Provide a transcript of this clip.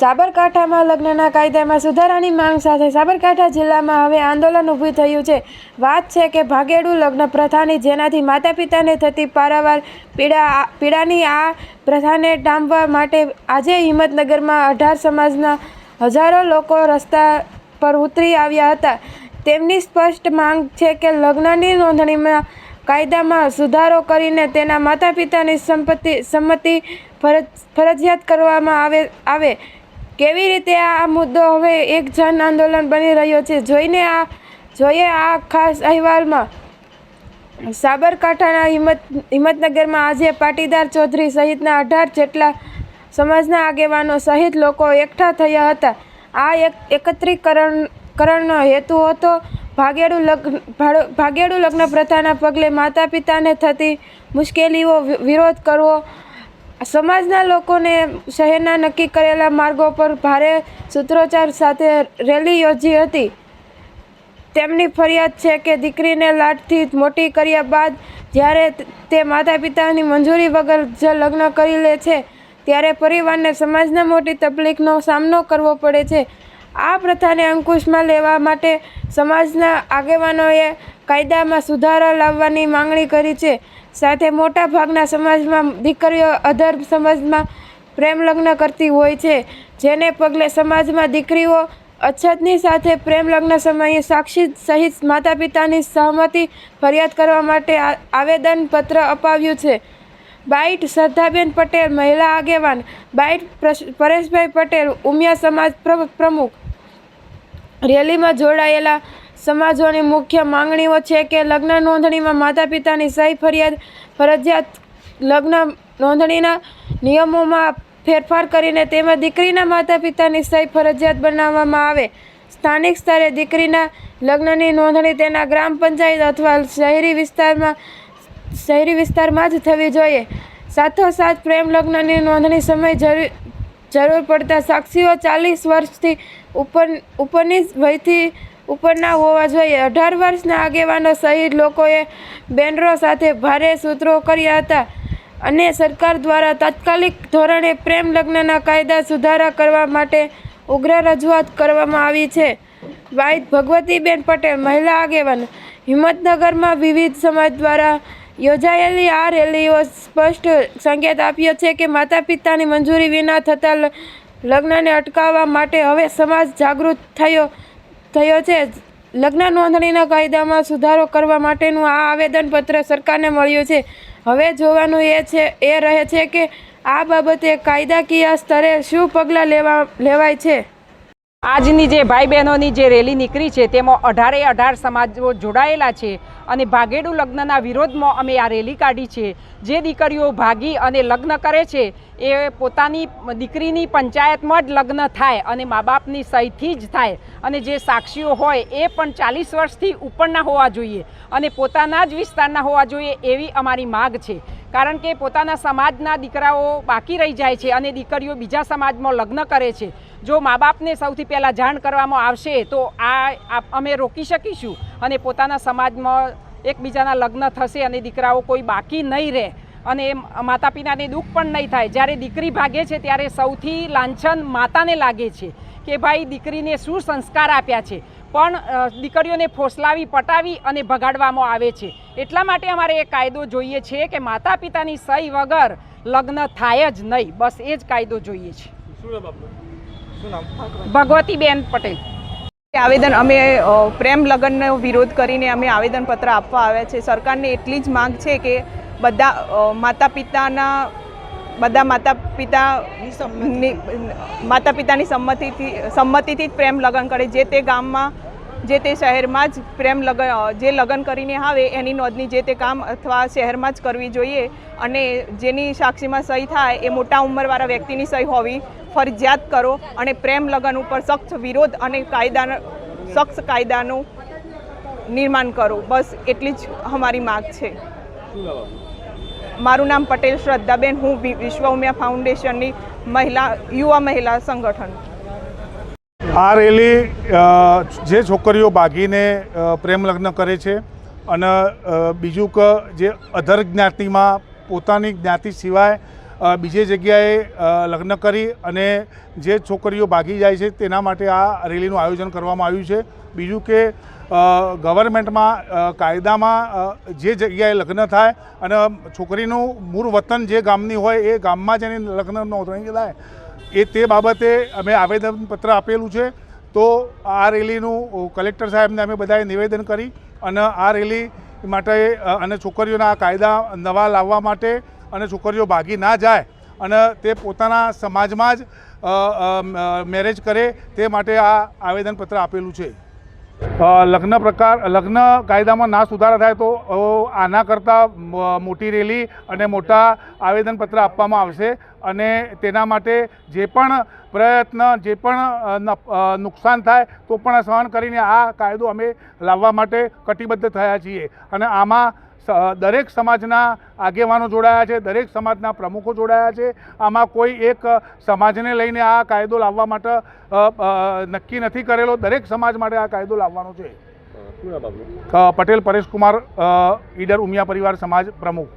સાબરકાંઠામાં લગ્નના કાયદામાં સુધારાની માંગ સાથે સાબરકાંઠા જિલ્લામાં હવે આંદોલન ઊભું થયું છે. વાત છે કે ભાગેડુ લગ્ન પ્રથાની જેનાથી માતા પિતાને થતી પારાવાર પીડા, પીડાની આ પ્રથાને ડામવા માટે આજે હિંમતનગરમાં અઢાર સમાજના હજારો લોકો રસ્તા પર ઉતરી આવ્યા હતા. તેમની સ્પષ્ટ માંગ છે કે લગ્નની નોંધણીમાં કાયદામાં સુધારો કરીને તેના માતા પિતાની સંપત્તિ, સંમતિ ફરજ, ફરજિયાત કરવામાં આવે આવે. કેવી રીતે આ મુદ્દો હવે એક જન આંદોલન બની રહ્યો છે? જોઈને આ, જોઈએ આ ખાસ અહેવાલમાં. સાબરકાંઠાના હિંમત, હિંમતનગરમાં આજે પાટીદાર ચૌધરી સહિતના અઢાર જેટલા સમાજના આગેવાનો સહિત લોકો એકઠા થયા હતા. આ એક, એકત્રીકરણ, કરણનો હેતુ હતો ભાગેડુ લગ્ન ભાગેડું લગ્ન પ્રથાના પગલે માતા પિતાને થતી મુશ્કેલીઓ વિરોધ કરવો સમાજના લોકોને શહેરના નક્કી કરેલા માર્ગો પર ભારે સૂત્રોચ્ચાર સાથે રેલી યોજી હતી. તેમની ફરિયાદ છે કે દીકરીને લાટથી મોટી કર્યા બાદ જ્યારે તે માતા પિતાની મંજૂરી વગર જ લગ્ન કરી લે છે, ત્યારે પરિવારને સમાજના મોટી તકલીફનો સામનો કરવો પડે છે. આ પ્રથાને અંકુશમાં લેવા માટે સમાજના આગેવાનોએ કાયદામાં સુધારા લાવવાની માંગણી કરી છે. સાથે મોટા ભાગના સમાજમાં દીકરીઓ અધર સમાજમાં પ્રેમ લગ્ન કરતી હોય છે. જેને પગલે સમાજમાં દીકરીઓ અછતની સાથે પ્રેમ લગ્ન સમયે સાક્ષી સહિત માતા પિતાની સહમતિ ફરિયાદ કરવા માટે આવેદનપત્ર અપાવ્યું છે. બાઇટ શ્રદ્ધાબેન પટેલ, મહિલા આગેવાન, બાઇટ પરેશભાઈ પટેલ, ઉમિયા સમાજ પ્ર- પ્રમુખ રેલીમાં જોડાયેલા સમાજોની મુખ્ય માંગણીઓ છે કે લગ્ન નોંધણીમાં માતા પિતાની સહી ફરિયાદ, ફરજિયાત લગ્ન નોંધણીના નિયમોમાં ફેરફાર કરીને તેમાં દીકરીના માતા પિતાની સહી ફરજિયાત બનાવવામાં આવે. સ્થાનિક સ્તરે દીકરીના લગ્નની નોંધણી તેના ગ્રામ પંચાયત અથવા શહેરી વિસ્તારમાં શહેરી વિસ્તારમાં જ થવી જોઈએ. સાથોસાથ પ્રેમ લગ્નની નોંધણી સમય જરૂર જરૂર પડતા સાક્ષીઓ ચાલીસ વર્ષથી ઉપર ઉપરની વયથી ઉપરના હોવા જોઈએ. અઢાર વર્ષના આગેવાનો સહિત લોકોએ બેનરો સાથે ભારે સૂત્રો કર્યા હતા અને સરકાર દ્વારા તાત્કાલિક ધોરણે પ્રેમ લગ્નના કાયદા સુધારા કરવા માટે ઉગ્ર રજૂઆત કરવામાં આવી છે. વાઇદ ભગવતીબેન પટેલ, મહિલા આગેવાન, હિંમતનગરમાં વિવિધ સમાજ દ્વારા યોજાયેલી આ રેલીઓ સ્પષ્ટ સંકેત આપ્યો છે કે માતા પિતાની મંજૂરી વિના થતા લગ્નને અટકાવવા માટે હવે સમાજ જાગૃત થયો થયો છે. લગ્ન નોંધણીના કાયદામાં સુધારો કરવા માટેનું આ આવેદનપત્ર સરકારને મળ્યું છે. હવે જોવાનું એ છે, એ રહે છે કે આ બાબતે કાયદાકીય સ્તરે શું પગલાં લેવા, લેવાય છે? આજની જે ભાઈ બહેનોની જે રેલી નીકળી છે, તેમાં અઢારે અઢાર સમાજો જોડાયેલા છે અને ભાગેડુ લગ્નના વિરોધમાં અમે આ રેલી કાઢી છે. જે દીકરીઓ ભાગી અને લગ્ન કરે છે, એ પોતાની દીકરીની પંચાયતમાં જ લગ્ન થાય અને મા બાપની સહીથી જ થાય અને જે સાક્ષીઓ હોય એ પણ ચાલીસ વર્ષથી ઉપરના હોવા જોઈએ અને પોતાના જ વિસ્તારના હોવા જોઈએ એવી અમારી માગ છે. કારણ કે પોતાના સમાજના દીકરાઓ બાકી રહી જાય છે અને દીકરીઓ બીજા સમાજમાં લગ્ન કરે છે. જો મા બાપને સૌથી પહેલાં જાણ કરવામાં આવશે, તો આ અમે રોકી શકીશું અને પોતાના સમાજમાં એકબીજાના લગ્ન થશે અને દીકરાઓ કોઈ બાકી નહીં રહે અને માતા પિતાને દુઃખ પણ નહીં થાય. જ્યારે દીકરી ભાગે છે, ત્યારે સૌથી લાંછન માતાને લાગે છે કે ભાઈ દીકરીને શું સંસ્કાર આપ્યા છે? પણ દીકરીઓને ફોસલાવી પટાવી અને ભગાડવામાં આવે છે. એટલા માટે અમારે એ કાયદો જોઈએ છે કે માતા પિતાની સહી વગર લગ્ન થાય જ નહીં. બસ એ જ કાયદો જોઈએ છે. ભગવતીબેન પટેલ. આવેદન અમે પ્રેમ લગ્નનો વિરોધ કરીને અમે આવેદનપત્ર આપવા આવ્યા છે. સરકારને એટલી જ માંગ છે કે બધા માતા પિતાના બધા માતા પિતા માતા પિતાની સંમતિથી સંમતિથી જ પ્રેમ લગ્ન કરે. જે તે ગામમાં જે તે શહેરમાં જ પ્રેમ લગ્ન જે લગ્ન કરીને આવે એની નોંધણી જે તે કામ અથવા શહેરમાં જ કરવી જોઈએ અને જેની સાક્ષીમાં સહી થાય એ મોટા ઉંમરવાળા વ્યક્તિની સહી હોવી ફરજિયાત કરો અને પ્રેમ લગ્ન ઉપર સખ્ત વિરોધ અને કાયદાના, સખ્ત કાયદાનું નિર્માણ કરો. બસ એટલી જ અમારી માગ છે. મારું નામ પટેલ શ્રદ્ધાબેન, હું વિશ્વ ઉમિયા ફાઉન્ડેશનની મહિલા, યુવા મહિલા સંગઠન. આ રેલી જે છોકરીઓ ભાગીને પ્રેમ લગ્ન કરે છે અને બીજું કે, જે અધર જ્ઞાતિમાં પોતાની જ્ઞાતિ સિવાય બીજે જગ્યાએ લગ્ન કરી અને જે છોકરીઓ ભાગી જાય છે તેના માટે આ રેલીનું આયોજન કરવામાં આવ્યું છે. બીજું કે ગવર્મેન્ટમાં કાયદામાં જે જગ્યાએ લગ્ન થાય અને છોકરીનું મૂળ વતન જે ગામની હોય એ ગામમાં જ એની લગ્ન નોંધણી થાય એ તે બાબતે અમે આવેદનપત્ર આપેલું છે. તો આ રેલીનું કલેક્ટર સાહેબને અમે બધાએ નિવેદન કરી અને આ રેલી માટે અને છોકરીઓના કાયદા નવા લાવવા માટે અને છોકરીઓ ભાગી ના જાય અને તે પોતાના સમાજમાં જ મેરેજ કરે તે માટે આ આવેદનપત્ર આપેલું છે. લગ્ન પ્રકાર, લગ્ન કાયદામાં ના સુધારા થાય તો આના કરતાં મોટી રેલી અને મોટા આવેદનપત્ર આપવામાં આવશે અને તેના માટે જે પણ પ્રયત્ન, જે પણ નુકસાન થાય તો પણ સહન કરીને આ કાયદો અમે લાવવા માટે કટિબદ્ધ થયા છીએ. અને આમાં દરેક સમાજના આગેવાનો જોડાયા છે દરેક સમાજના પ્રમુખો જોડાયા છે. આમાં કોઈ એક સમાજને લઈને આ કાયદો લાવવા માટે નક્કી નથી કરેલો. દરેક સમાજ માટે આ કાયદો લાવવાનો છે. પટેલ પરેશકુમાર ઈડર ઉમિયા પરિવાર સમાજ પ્રમુખ.